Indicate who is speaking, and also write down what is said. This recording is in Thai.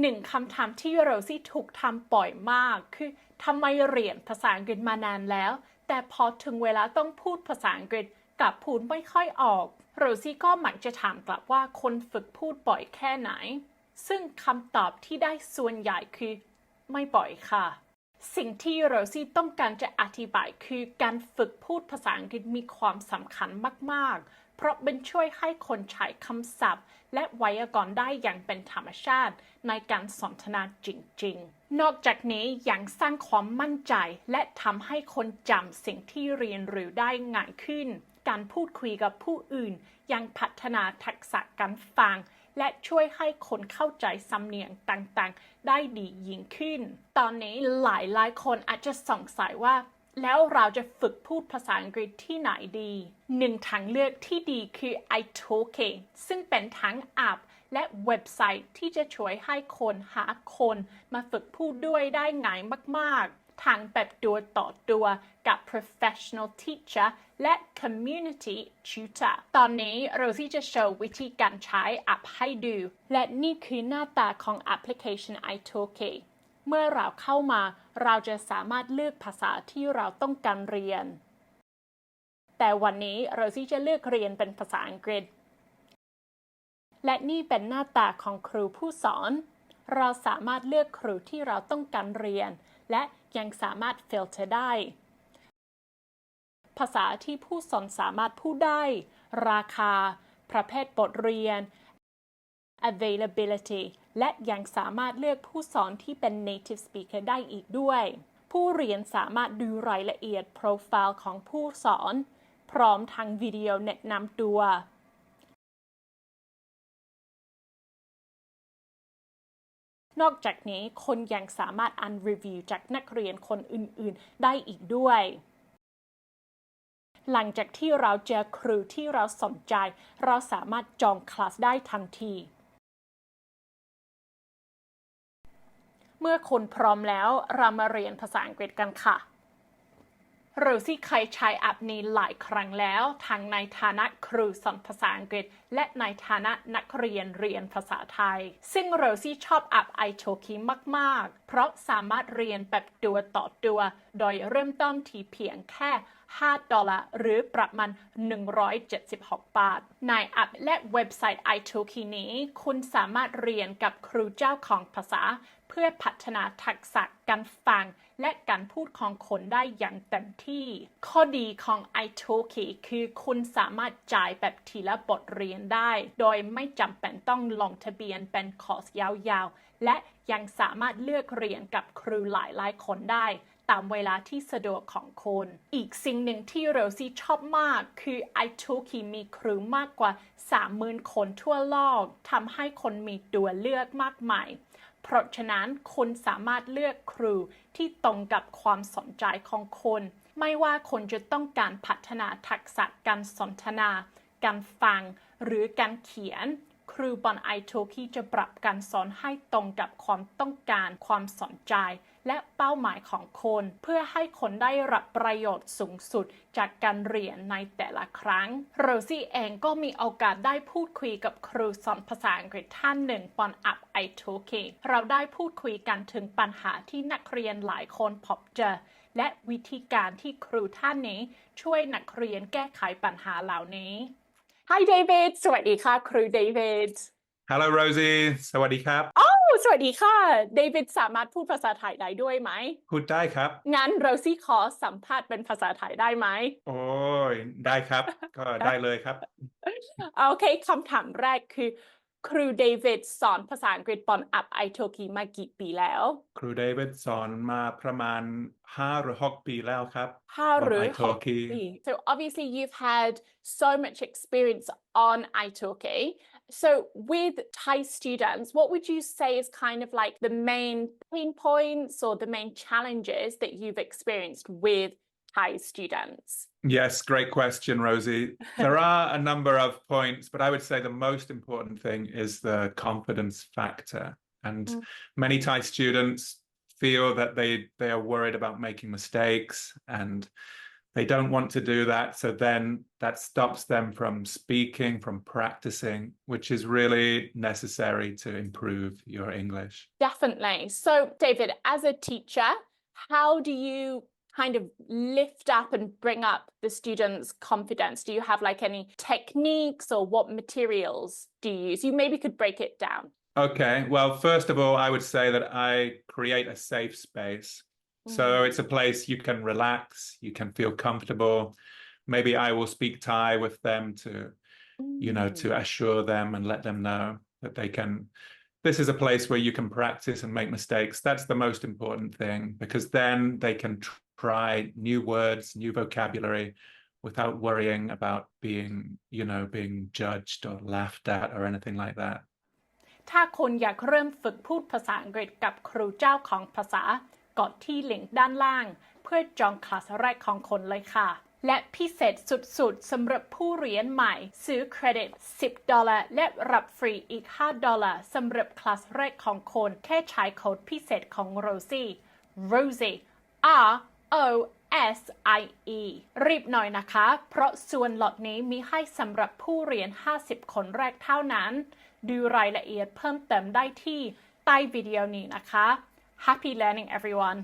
Speaker 1: หนึ่งคำถามที่โรซี่ถูกทำบ่อยมาก คือทำไมเรียนภาษาอังกฤษมานานแล้ว แต่พอถึงเวลาต้องพูดภาษาอังกฤษกลับพูดไม่ค่อยออกโรซี่ก็มักจะถามกลับว่าคนฝึกพูดบ่อยแค่ไหน ซึ่งคำตอบที่ได้ส่วนใหญ่คือ ไม่บ่อยค่ะ สิ่งที่โรซี่ต้องการจะอธิบายคือการฝึกพูดภาษาอังกฤษมีความสำคัญมาก ๆ เพราะเป็นช่วยให้คนใช้คำศัพท์ และไวยากรณ์ได้อย่างเป็นธรรมชาติ ในการสนทนาจริง ๆ นอกจากนี้ยังสร้างความมั่นใจ และทำให้คนจำสิ่งที่เรียนรู้ได้ง่ายขึ้น การพูดคุยกับผู้อื่น ยังพัฒนาทักษะการฟัง และช่วยให้คนเข้าใจสำเนียงต่างๆ ได้ดียิ่งขึ้น ตอนนี้หลายหลายคนอาจจะสงสัยว่า แล้วเราจะฝึกพูดภาษาอังกฤษที่ไหนดีหนึ่งทางเลือกที่ดีคือ italki ซึ่งเป็นทั้งแอปและเว็บไซต์ที่จะช่วยให้คนหาคนมาฝึกพูดด้วยได้ง่ายมากๆ ทั้งแบบตัวต่อตัวกับ professional teacher และ community tutor ตอนนี้เราที่จะโชว์วิธีการใช้แอปให้ดู และนี่คือหน้าตาของแอปพลิเคชัน italki เมื่อเราเข้ามาเราจะสามารถเลือกภาษาที่เราต้องการเรียน แต่วันนี้เราที่จะเลือกเรียนเป็นภาษาอังกฤษ และนี่เป็นหน้าตาของครูผู้สอน เราสามารถเลือกครูที่เราต้องการเรียน และ ยังสามารถฟิลเตอร์ได้ ภาษาที่ผู้สอนสามารถพูดได้ ราคา ประเภทบทเรียน availability และยังสามารถเลือกผู้สอนที่เป็น native speaker ได้อีกด้วย ผู้เรียนสามารถดูรายละเอียดโปรไฟล์ของผู้สอน พร้อมทั้งวิดีโอแนะนำตัว นอกจากนี้คนยังสามารถอันรีวิวจากนักเรียนคนอื่นๆ ได้อีกด้วย หลังจากที่เราเจอครูที่เราสนใจ เราสามารถจองคลาสได้ทันที เมื่อคนพร้อมแล้วเรามาเรียนภาษาอังกฤษกันค่ะ หรือที่เคยใช้แอปนี้หลายครั้งแล้ว ทั้งในฐานะครูสอนภาษาอังกฤษ และในฐานะนักเรียนเรียนภาษาไทย ซึ่งโรซี่ชอบแอปไอโชคีมาก ๆ เพราะสามารถเรียนแบบตัวต่อตัว โดยเริ่มต้นที่เพียงแค่ 5 ดอลลาร์ หรือประมาณ 176 บาท ในแอปและเว็บไซต์ iTalki นี้ คุณสามารถเรียนกับครูเจ้าของภาษา เพื่อพัฒนาทักษะการฟัง และการพูดของคนได้อย่างเต็มที่ ข้อดีของ iTalki คือคุณสามารถจ่ายแบบทีละบทเรียนได้ โดยไม่จำเป็นต้องลงทะเบียนเป็นคอร์สยาวๆ และยังสามารถเลือกเรียนกับครูหลายๆ คนได้ ตามเวลาที่สะดวกของคุณอีกสิ่งหนึ่งที่โรซี่ชอบมาก คือ iTalki มีครูมากกว่า 30,000 คนทั่วโลกทำให้คนมีตัวเลือกมากมายเพราะฉะนั้นคุณสามารถเลือกครูที่ตรงกับความสนใจของคน ไม่ว่าคนจะต้องการพัฒนาทักษะการสนทนา การฟัง หรือการเขียน ครูบน iTalki จะปรับการสอนให้ตรงกับความต้องการ ความสนใจ และเป้าหมายของคน เพื่อให้คนได้รับประโยชน์สูงสุดจากการเรียนในแต่ละครั้งโรซี่เองก็มีโอกาสได้พูดคุยกับครูสอนภาษาอังกฤษท่านหนึ่งบนแอป iTalki เราได้พูดคุยกันถึงปัญหาที่นักเรียนหลายคนพบเจอและวิธีการที่ครูท่านนี้ช่วยนักเรียนแก้ไขปัญหาเหล่านี้ Hi David สวัสดีค่ะ ครู David
Speaker 2: Hello Rosie สวัสดีครับ
Speaker 1: โอ้สวัสดีค่ะ David สามารถพูดภาษาไทยได้ด้วยไหม
Speaker 2: พูดได้ครับ
Speaker 1: งั้นโรซี่ขอสัมภาษณ์เป็นภาษาไทยได้ไหม
Speaker 2: โอ้ย ได้ครับ ก็ได้เลยครับ
Speaker 1: โอเคคำถามแรกคือ ครูเดวิดสอนภาษาอังกฤษบนแอป iTalki มากี่ปีแล้ว
Speaker 2: ครูเดวิดสอนมาประมาณ5หรือ6ปีแล้วครับ
Speaker 1: ห้าหรือหก
Speaker 2: iTalki
Speaker 1: ปี so obviously you've had so much experience on iTalki so with Thai students what would you say is kind of like the main pain points or the main challenges that you've experienced with Thai students
Speaker 2: Yes, great question, Rosie. There are a number of points, but I would say the most important thing is the confidence factor. And
Speaker 1: Mm.
Speaker 2: many Thai students feel that they they are worried about making mistakes and they don't want to do that. So then that stops them from speaking, from practicing, which is really necessary to improve your English.
Speaker 1: Definitely. So, David, as a teacher, how do you kind of lift up and bring up the students' confidence? Do you have like any techniques or what materials do you use? You maybe could break it down.
Speaker 2: Okay. Well, first of all, I would say that I create a safe space. So mm. it's a place you can relax, you can feel comfortable. Maybe I will speak Thai with them to, you know, to mm. assure them and let them know that they can. This is a place where you can practice and make mistakes. That's the most important thing because then they can tr- try new words, new vocabulary without worrying about being, you know, being judged or laughed at or anything like that.
Speaker 1: ถ้าคุณอยากเริ่มฝึกพูดภาษาอังกฤษกับครูเจ้าของภาษากดที่ลิงก์ด้านล่าง เพื่อจองคลาสแรกของคนเลยค่ะ และพิเศษสุดๆสำหรับผู้เรียนใหม่ ซื้อเครดิต 10 ดอลลาร์และรับฟรีอีก 5 ดอลลาร์สำหรับคลาสแรกของคน แค่ใช้โค้ดพิเศษของ Rosie Rosie R O S I E รีบหน่อยนะคะ เพราะส่วนลอดนี้มีให้สำหรับผู้เรียน 50 คนแรกเท่านั้น ดูรายละเอียดเพิ่มเติมได้ที่ใต้วิดีโอนี้นะคะ Happy learning everyone